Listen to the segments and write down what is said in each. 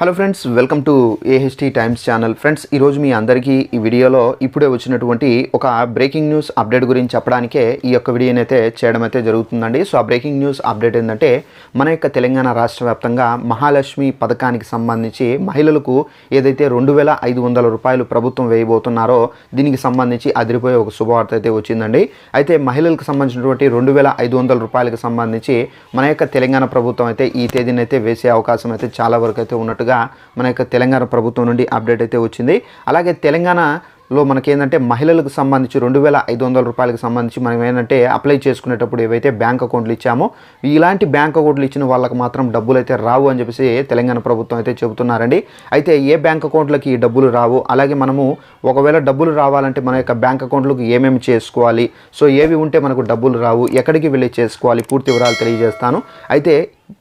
Hello friends welcome to AHT times channel friends ఈరోజు మీ అందరికీ ఈ వీడియోలో ఇప్పుడే వచ్చినటువంటి ఒక బ్రేకింగ్ న్యూస్ అప్డేట్ గురించి చెప్పడానికే ఈ యొక్క వీడియోని అయితే చేయడం అయితే జరుగుతుందండి. సో ఆ బ్రేకింగ్ న్యూస్ అప్డేట్ ఏంటంటే మన యొక్క తెలంగాణ రాష్ట్ర వ్యాప్తంగా మహాలక్ష్మి పథకానికి సంబంధించి మహిళలకు ఏదైతే రెండు వేల ఐదు వందల రూపాయలు ప్రభుత్వం వేయబోతున్నారో దీనికి సంబంధించి అదిరిపోయే ఒక శుభవార్త అయితే వచ్చిందండి. అయితే మహిళలకు సంబంధించినటువంటి రెండు వేల ఐదు వందల రూపాయలకు సంబంధించి మన యొక్క తెలంగాణ ప్రభుత్వం అయితే ఈ తేదీనైతే వేసే అవకాశం అయితే చాలా వరకు అయితే ఉన్నట్టుగా మన యొక్క తెలంగాణ ప్రభుత్వం నుండి అప్డేట్ అయితే వచ్చింది. అలాగే తెలంగాణలో మనకేంటంటే మహిళలకు సంబంధించి రెండు వేల ఐదు వందల రూపాయలకు సంబంధించి మనం ఏంటంటే అప్లై చేసుకునేటప్పుడు ఏవైతే బ్యాంక్ అకౌంట్లు ఇచ్చామో ఇలాంటి బ్యాంక్ అకౌంట్లు ఇచ్చిన వాళ్ళకి మాత్రం డబ్బులు అయితే రావు అని చెప్పేసి తెలంగాణ ప్రభుత్వం అయితే చెబుతున్నారండి. అయితే ఏ బ్యాంక్ అకౌంట్లకి ఈ డబ్బులు రావు? అలాగే మనము ఒకవేళ డబ్బులు రావాలంటే మన యొక్క బ్యాంక్ అకౌంట్లకు ఏమేమి చేసుకోవాలి? సో ఏవి ఉంటే మనకు డబ్బులు రావు? ఎక్కడికి వెళ్ళి చేసుకోవాలి? పూర్తి వివరాలు తెలియజేస్తాను. అయితే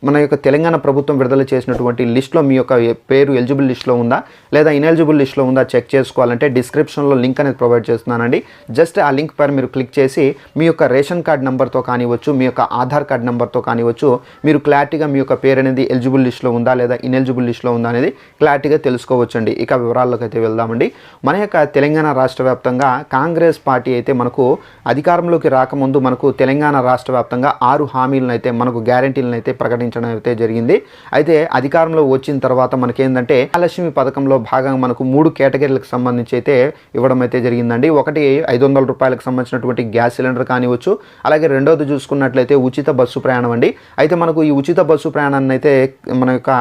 మన యొక్క తెలంగాణ ప్రభుత్వం విడుదల చేసినటువంటి లిస్ట్లో మీ యొక్క పేరు ఎలిజిబుల్ లిస్ట్లో ఉందా? లేదా ఇనెలిజిబుల్ లిస్ట్లో ఉందా? చెక్ చేసుకోవాలంటే డిస్క్రిప్షన్లో లింక్ అనేది ప్రొవైడ్ చేస్తున్నానండి. జస్ట్ ఆ లింక్ పైన మీరు క్లిక్ చేసి మీ యొక్క రేషన్ కార్డ్ నెంబర్తో కానివచ్చు మీ యొక్క ఆధార్ కార్డ్ నెంబర్తో కానివచ్చు మీరు క్లారిటీగా మీ యొక్క పేరు అనేది ఎలిజిబుల్ లిస్ట్లో ఉందా? లేదా ఇనెలిజిబుల్ లిస్ట్లో ఉందా? అనేది క్లారిటీగా తెలుసుకోవచ్చండి. ఇక వివరాల్లోకి అయితే వెళ్దామండి. మన యొక్క తెలంగాణ రాష్ట్ర వ్యాప్తంగా కాంగ్రెస్ పార్టీ అయితే మనకు అధికారంలోకి రాకముందు మనకు తెలంగాణ రాష్ట్ర వ్యాప్తంగా ఆరు హామీలను అయితే మనకు గ్యారంటీలను అయితే ప్రకటించడం అయితే జరిగింది. అయితే అధికారంలో వచ్చిన తర్వాత మనకేందంటే మహాలక్ష్మి పథకంలో భాగంగా మనకు మూడు కేటగిరీలకు సంబంధించి అయితే ఇవ్వడం అయితే జరిగిందండి. ఒకటి ఐదు వందల రూపాయలకు సంబంధించినటువంటి గ్యాస్ సిలిండర్ కానివచ్చు అలాగే రెండోది చూసుకున్నట్లయితే ఉచిత బస్సు ప్రయాణం అండి. అయితే మనకు ఈ ఉచిత బస్సు ప్రయాణాన్ని అయితే మన యొక్క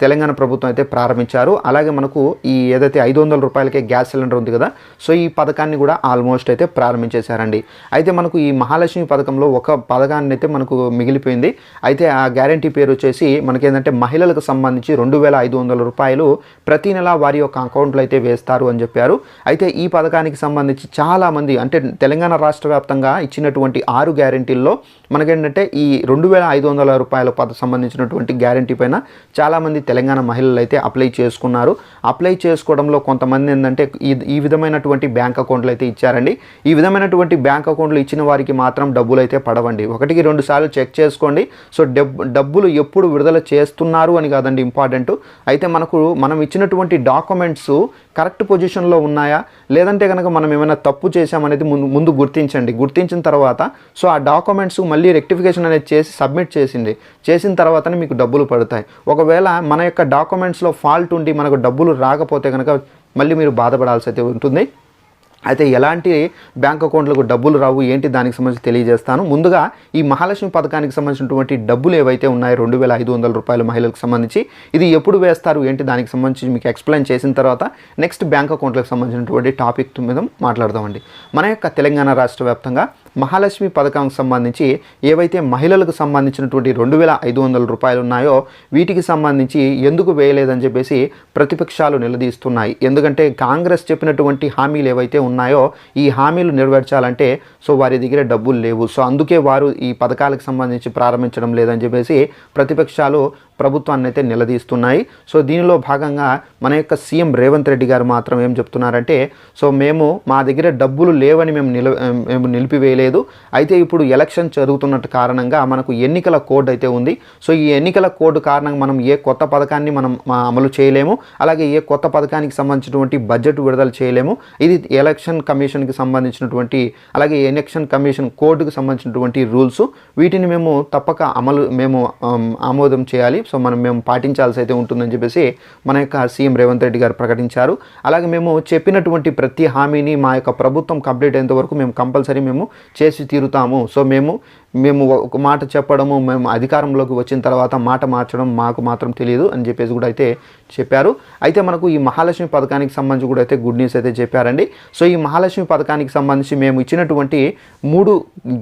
తెలంగాణ ప్రభుత్వం అయితే ప్రారంభించారు. అలాగే మనకు ఈ ఏదైతే ఐదు వందల రూపాయలకే గ్యాస్ సిలిండర్ ఉంది కదా సో ఈ పథకాన్ని కూడా ఆల్మోస్ట్ అయితే ప్రారంభించేశారండి. అయితే మనకు ఈ మహాలక్ష్మి పథకంలో ఒక పథకాన్ని అయితే మనకు మిగిలిపోయింది. అయితే ఆ గ్యారంటీ పేరు వచ్చేసి మనకేంటంటే మహిళలకు సంబంధించి రెండు వేల ఐదు వందల రూపాయలు ప్రతి నెల వారి యొక్క అకౌంట్లో అయితే వేస్తారు అని చెప్పారు. అయితే ఈ పథకానికి సంబంధించి చాలామంది అంటే తెలంగాణ రాష్ట్ర వ్యాప్తంగా ఇచ్చినటువంటి ఆరు గ్యారంటీల్లో మనకేంటంటే ఈ రెండు వేల ఐదు వందల రూపాయల పథ సంబంధించినటువంటి గ్యారంటీ పైన చాలామంది తెలంగాణ మహిళలు అయితే అప్లై చేసుకున్నారు. అప్లై చేసుకోవడంలో కొంతమంది ఏంటంటే ఈ ఈ విధమైనటువంటి బ్యాంక్ అకౌంట్లు అయితే ఇచ్చారండి. ఈ విధమైనటువంటి బ్యాంక్ అకౌంట్లు ఇచ్చిన వారికి మాత్రం డబ్బులు అయితే పడవండి. ఒకటికి రెండు సార్లు చెక్ చేసుకోండి. సో డబ్బు డబ్బులు ఎప్పుడు విడుదల చేస్తున్నారు అని కాదండి ఇంపార్టెంట్. అయితే మనకు మనం ఇచ్చినటువంటి డాక్యుమెంట్స్ కరెక్ట్ పొజిషన్లో ఉన్నాయా? లేదంటే కనుక మనం ఏమైనా తప్పు చేశామనేది ముందు ముందు గుర్తించండి. గుర్తించిన తర్వాత సో ఆ డాక్యుమెంట్స్ మళ్ళీ రెక్టిఫికేషన్ అనేది చేసి సబ్మిట్ చేసింది. చేసిన తర్వాతనే మీకు డబ్బులు పడతాయి. ఒకవేళ మన యొక్క డాక్యుమెంట్స్లో ఫాల్ట్ ఉండి మనకు డబ్బులు రాకపోతే కనుక మళ్ళీ మీరు బాధపడాల్సి అయితే ఉంటుంది. అయితే ఎలాంటి బ్యాంక్ అకౌంట్లకు డబ్బులు రావు ఏంటి దానికి సంబంధించి తెలియజేస్తాను. ముందుగా ఈ మహాలక్ష్మి పథకానికి సంబంధించినటువంటి డబ్బులు ఏవైతే ఉన్నాయో రెండు వేల ఐదు వందల రూపాయలు మహిళలకు సంబంధించి ఇది ఎప్పుడు వేస్తారు ఏంటి దానికి సంబంధించి మీకు ఎక్స్ప్లెయిన్ చేసిన తర్వాత నెక్స్ట్ బ్యాంక్ అకౌంట్లకు సంబంధించినటువంటి టాపిక్ మీద మాట్లాడదామండి. మన యొక్క తెలంగాణ రాష్ట్ర వ్యాప్తంగా మహాలక్ష్మి పథకానికి సంబంధించి ఏవైతే మహిళలకు సంబంధించినటువంటి రెండు వేల ఐదు వందల రూపాయలు ఉన్నాయో వీటికి సంబంధించి ఎందుకు వేయలేదని చెప్పేసి ప్రతిపక్షాలు నిలదీస్తున్నాయి. ఎందుకంటే కాంగ్రెస్ చెప్పినటువంటి హామీలు ఏవైతే ఉన్నాయో ఈ హామీలు నెరవేర్చాలంటే సో వారి దగ్గర డబ్బులు లేవు. సో అందుకే వారు ఈ పథకాలకు సంబంధించి ప్రారంభించడం లేదని చెప్పేసి ప్రతిపక్షాలు ప్రభుత్వాన్ని అయితే నిలదీస్తున్నాయి. సో దీనిలో భాగంగా మన యొక్క సీఎం రేవంత్ రెడ్డి గారు మాత్రం ఏం చెప్తున్నారంటే సో మేము మా దగ్గర డబ్బులు లేవని మేము నిల మేము నిలిపివేయలేదు. లేదు. అయితే ఇప్పుడు ఎలక్షన్ జరుగుతున్నట్టు కారణంగా మనకు ఎన్నికల కోడ్ అయితే ఉంది. సో ఈ ఎన్నికల కోడ్ కారణంగా మనం ఏ కొత్త పథకాన్ని మనం అమలు చేయలేము. అలాగే ఏ కొత్త పథకానికి సంబంధించినటువంటి బడ్జెట్ విడుదల చేయలేము. ఇది ఎలక్షన్ కమిషన్కి సంబంధించినటువంటి అలాగే ఎలక్షన్ కమిషన్ కోడ్కి సంబంధించినటువంటి రూల్స్. వీటిని మేము తప్పక అమలు మేము ఆమోదం చేయాలి. సో మనం మేము పాటించాల్సి అయితే ఉంటుందని చెప్పేసి మన యొక్క సీఎం రేవంత్ రెడ్డి గారు ప్రకటించారు. అలాగే మేము చెప్పినటువంటి ప్రతి హామీని మా యొక్క ప్రభుత్వం కంప్లీట్ అయ్యేంత వరకు మేము కంపల్సరీ మేము చేసి తీరుతాము. సో మేము మేము ఒక మాట చెప్పడము మేము అధికారంలోకి వచ్చిన తర్వాత మాట మార్చడం మాకు మాత్రం తెలియదు అని చెప్పేసి కూడా అయితే చెప్పారు. అయితే మనకు ఈ మహాలక్ష్మి పథకానికి సంబంధించి కూడా అయితే గుడ్ న్యూస్ అయితే చెప్పారండి. సో ఈ మహాలక్ష్మి పథకానికి సంబంధించి మేము ఇచ్చినటువంటి మూడు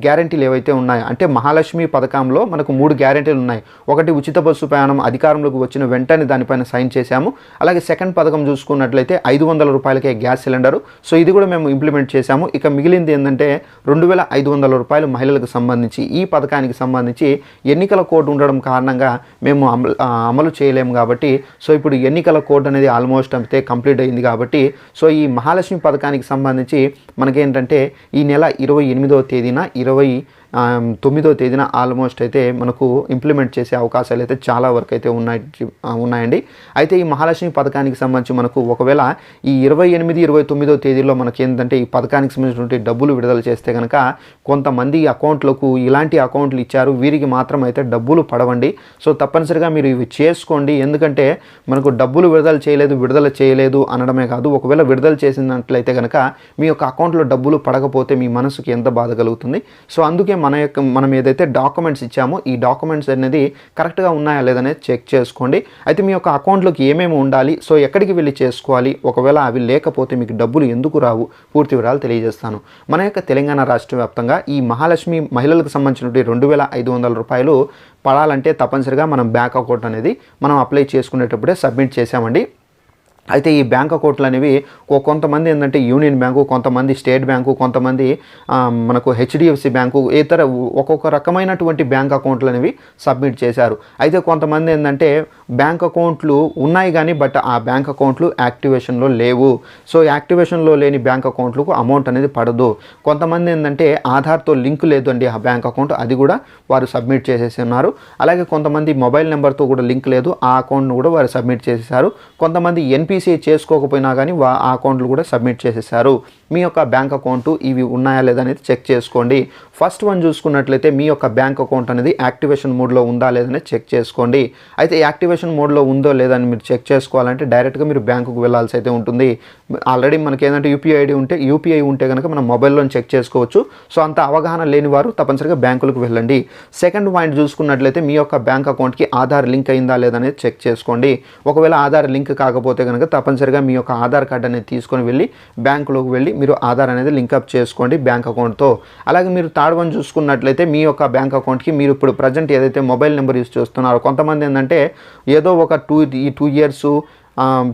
గ్యారంటీలు ఏవైతే ఉన్నాయో అంటే మహాలక్ష్మి పథకంలో మనకు మూడు గ్యారంటీలు ఉన్నాయి. ఒకటి ఉచిత బస్సు ప్రయాణం అధికారంలోకి వచ్చిన వెంటనే దానిపైన సైన్ చేశాము. అలాగే సెకండ్ పథకం చూసుకున్నట్లయితే ఐదు వందల రూపాయలకే గ్యాస్ సిలిండరు. సో ఇది కూడా మేము ఇంప్లిమెంట్ చేశాము. ఇక మిగిలింది ఏంటంటే రెండు వేల ఐదు వందల రూపాయలు మహిళలకు సంబంధించి ఈ పథకానికి సంబంధించి ఎన్నికల కోడ్ ఉండడం కారణంగా మేము అమలు అమలు చేయలేము కాబట్టి సో ఇప్పుడు ఎన్నికల కోడ్ అనేది ఆల్మోస్ట్ అయితే కంప్లీట్ అయింది కాబట్టి సో ఈ మహాలక్ష్మి పథకానికి సంబంధించి మనకేంటంటే ఈ నెల ఇరవై ఎనిమిదవ తేదీన ఇరవై తొమ్మిదో తేదీన ఆల్మోస్ట్ అయితే మనకు ఇంప్లిమెంట్ చేసే అవకాశాలు అయితే చాలా వరకు అయితే ఉన్నాయి ఉన్నాయండి. అయితే ఈ మహాలక్ష్మి పథకానికి సంబంధించి మనకు ఒకవేళ ఈ ఇరవై ఎనిమిది ఇరవై తొమ్మిదో తేదీలో మనకి ఏంటంటే ఈ పథకానికి సంబంధించినటువంటి డబ్బులు విడుదల చేస్తే కనుక కొంతమంది అకౌంట్లకు ఇలాంటి అకౌంట్లు ఇచ్చారు వీరికి మాత్రం అయితే డబ్బులు పడవండి. సో తప్పనిసరిగా మీరు ఇవి చేసుకోండి. ఎందుకంటే మనకు డబ్బులు విడుదల చేయలేదు విడుదల చేయలేదు అనడమే కాదు. ఒకవేళ విడుదల చేసినట్లయితే కనుక మీ యొక్క అకౌంట్లో డబ్బులు పడకపోతే మీ మనసుకి ఎంత బాధ కలుగుతుంది? సో అందుకే మన యొక్క మనం ఏదైతే డాక్యుమెంట్స్ ఇచ్చామో ఈ డాక్యుమెంట్స్ అనేది కరెక్ట్గా ఉన్నాయా లేదనేది చెక్ చేసుకోండి. అయితే మీ యొక్క అకౌంట్లోకి ఏమేమి ఉండాలి? సో ఎక్కడికి వెళ్ళి చేసుకోవాలి? ఒకవేళ అవి లేకపోతే మీకు డబ్బులు ఎందుకు రావు? పూర్తి వివరాలు తెలియజేస్తాను. మన యొక్క తెలంగాణ రాష్ట్ర వ్యాప్తంగా ఈ మహాలక్ష్మి మహిళలకు సంబంధించినటువంటి రెండు వేల ఐదు వందల రూపాయలు పడాలంటే తప్పనిసరిగా మనం బ్యాంక్ అకౌంట్ అనేది మనం అప్లై చేసుకునేటప్పుడే సబ్మిట్ చేసామండి అయితే ఈ బ్యాంక్ అకౌంట్లు అనేవి కొంతమంది ఏంటంటే యూనియన్ బ్యాంకు కొంతమంది స్టేట్ బ్యాంకు కొంతమంది మనకు హెచ్డిఎఫ్సి బ్యాంకు ఇతర ఒక్కొక్క రకమైనటువంటి బ్యాంక్ అకౌంట్లు అనేవి సబ్మిట్ చేశారు. అయితే కొంతమంది ఏంటంటే బ్యాంక్ అకౌంట్లు ఉన్నాయి కానీ బట్ ఆ బ్యాంక్ అకౌంట్లు యాక్టివేషన్లో లేవు. సో యాక్టివేషన్లో లేని బ్యాంక్ అకౌంట్లకు అమౌంట్ అనేది పడదు. కొంతమంది ఏంటంటే ఆధార్తో లింక్ లేదండి ఆ బ్యాంక్ అకౌంట్ అది కూడా వారు సబ్మిట్ చేసేసి ఉన్నారు అలాగే కొంతమంది మొబైల్ నెంబర్తో కూడా లింక్ లేదు ఆ అకౌంట్ను కూడా వారు సబ్మిట్ చేసేసారు కొంతమంది ఎన్ ఎన్పిసిఐ చేసుకోకపోయినా కానీ వా ఆ అకౌంట్లు కూడా సబ్మిట్ చేసేసారు. మీ యొక్క బ్యాంక్ అకౌంట్ ఇవి ఉన్నాయా లేదా అనేది చెక్ చేసుకోండి. ఫస్ట్ వన్ చూసుకున్నట్లయితే మీ యొక్క బ్యాంక్ అకౌంట్ అనేది యాక్టివేషన్ మోడ్లో ఉందా లేదని చెక్ చేసుకోండి. అయితే యాక్టివేషన్ మోడ్లో ఉందో లేదని మీరు చెక్ చేసుకోవాలంటే డైరెక్ట్గా మీరు బ్యాంకుకు వెళ్ళాల్సి అయితే ఉంటుంది. ఆల్రెడీ మనకి ఏంటంటే యూపీఐ ఐడి ఉంటే యూపీఐ ఉంటే కనుక మనం మొబైల్లో చెక్ చేసుకోవచ్చు. సో అంత అవగాహన లేని వారు తప్పనిసరిగా బ్యాంకులకు వెళ్ళండి. సెకండ్ పాయింట్ చూసుకున్నట్లయితే మీ యొక్క బ్యాంక్ అకౌంట్కి ఆధార్ లింక్ అయిందా లేదనేది చెక్ చేసుకోండి. ఒకవేళ ఆధార్ లింక్ కాకపోతే కనుక తప్పనిసరిగా మీ యొక్క ఆధార్ కార్డ్ అనేది తీసుకొని వెళ్ళి బ్యాంకులోకి వెళ్ళి మీరు ఆధార్ అనేది లింకప్ చేసుకోండి బ్యాంక్ అకౌంట్తో. అలాగే మీరు థర్డ్ వన్ చూసుకున్నట్లయితే మీ యొక్క బ్యాంక్ అకౌంట్కి మీరు ఇప్పుడు ప్రజెంట్ ఏదైతే మొబైల్ నెంబర్ యూస్ చేస్తున్నారో కొంతమంది ఏంటంటే ఏదో ఒక టూ ఈ టూ ఇయర్స్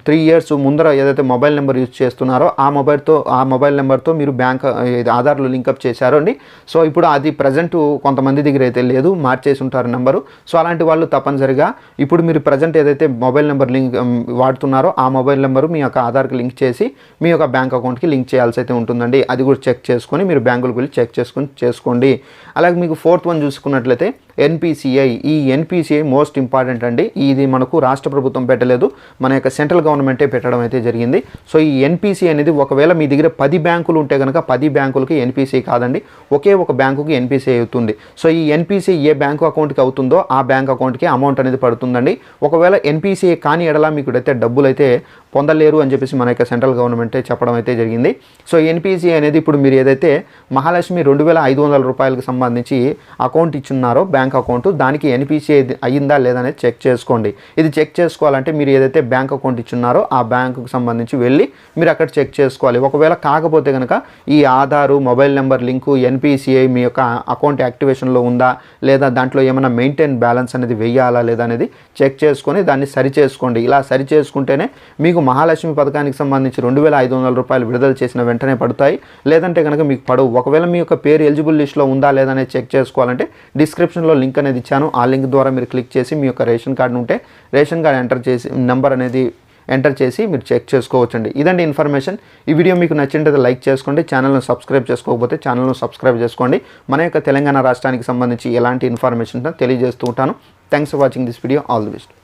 త్రీ ఇయర్స్ ముందర ఏదైతే మొబైల్ నెంబర్ యూజ్ చేస్తున్నారో ఆ మొబైల్తో ఆ మొబైల్ నెంబర్తో మీరు బ్యాంక్ ఆధార్లో లింకప్ చేశారు అండి. సో ఇప్పుడు అది ప్రజెంట్ కొంతమంది దగ్గర అయితే లేదు మార్చేసి ఉంటారు నెంబరు సో అలాంటి వాళ్ళు తప్పనిసరిగా ఇప్పుడు మీరు ప్రజెంట్ ఏదైతే మొబైల్ నెంబర్ లింక్ వాడుతున్నారో ఆ మొబైల్ నెంబరు మీ యొక్క ఆధార్కి లింక్ చేసి మీ యొక్క బ్యాంక్ అకౌంట్కి లింక్ చేయాల్సి అయితే ఉంటుందండి. అది కూడా చెక్ చేసుకొని మీరు బ్యాంకులకు వెళ్ళి చెక్ చేసుకొని చేసుకోండి. అలాగే మీకు ఫోర్త్ వన్ చూసుకున్నట్లయితే ఎన్పిసిఐ. ఈ ఎన్పిసిఐ మోస్ట్ ఇంపార్టెంట్ అండి. ఇది మనకు రాష్ట్ర ప్రభుత్వం పెట్టలేదు. మన యొక్క సెంట్రల్ గవర్నమెంటే పెట్టడం అయితే జరిగింది. సో ఈ ఎన్పిసి అనేది ఒకవేళ మీ దగ్గర పది బ్యాంకులు ఉంటే కనుక పది బ్యాంకులకి ఎన్పిసిఐ కాదండి. ఒకే ఒక బ్యాంకుకి ఎన్పిసిఐ అవుతుంది. సో ఈ ఎన్పిసిఐ ఏ బ్యాంకు అకౌంట్కి అవుతుందో ఆ బ్యాంక్ అకౌంట్కి అమౌంట్ అనేది పడుతుందండి. ఒకవేళ ఎన్పిసిఐ కాని ఎడలా మీకు అయితే డబ్బులు అయితే పొందలేరు అని చెప్పేసి మన యొక్క సెంట్రల్ గవర్నమెంటే చెప్పడం అయితే జరిగింది. సో ఎన్పిసి అనేది ఇప్పుడు మీరు ఏదైతే మహాలక్ష్మి రెండు వేల ఐదు వందల రూపాయలకు సంబంధించి అకౌంట్ ఇచ్చున్నారో బ్యాంక్ బ్యాంక్ అకౌంట్ దానికి ఎన్పిసిఐ అయ్యిందా లేదా అనేది చెక్ చేసుకోండి. ఇది చెక్ చేసుకోవాలంటే మీరు ఏదైతే బ్యాంక్ అకౌంట్ ఇచ్చున్నారో ఆ బ్యాంకుకు సంబంధించి వెళ్ళి మీరు అక్కడ చెక్ చేసుకోవాలి. ఒకవేళ కాకపోతే కనుక ఈ Aadhaar mobile number link NPCI మీ యొక్క అకౌంట్ యాక్టివేషన్లో ఉందా లేదా దాంట్లో ఏమైనా మెయింటైన్ బ్యాలెన్స్ అనేది వెయ్యాలా లేదా అనేది చెక్ చేసుకొని దాన్ని సరి చేసుకోండి. ఇలా సరి చేసుకుంటేనే మీకు మహాలక్ష్మి పథకానికి సంబంధించి రెండు వేల ఐదు వందల రూపాయలు విడుదల చేసిన వెంటనే పడతాయి. లేదంటే కనుక మీకు పడవు. ఒకవేళ మీ యొక్క పేరు ఎలిజిబుల్ లిస్ట్లో ఉందా లేదా అనేది చెక్ చేసుకోవాలంటే డిస్క్రిప్షన్లో లింక్ అనేది ఇచ్చాను. ఆ లింక్ ద్వారా మీరు క్లిక్ చేసి మీ యొక్క రేషన్ కార్డు ఉంటే రేషన్ కార్డు ఎంటర్ చేసి నెంబర్ అనేది ఎంటర్ చేసి మీరు చెక్ చేసుకోవచ్చండి. ఇదండి ఇన్ఫర్మేషన్. ఈ వీడియో మీకు నచ్చినట్లయితే లైక్ చేసుకోండి. ఛానల్ను సబ్స్క్రైబ్ చేసుకోకపోతే ఛానల్ను సబ్స్క్రైబ్ చేసుకోండి. మన యొక్క తెలంగాణ రాష్ట్రానికి సంబంధించి ఎలాంటి ఇన్ఫర్మేషన్ తెలియజేస్తూ ఉంటాను. Thanks for watching this video all the best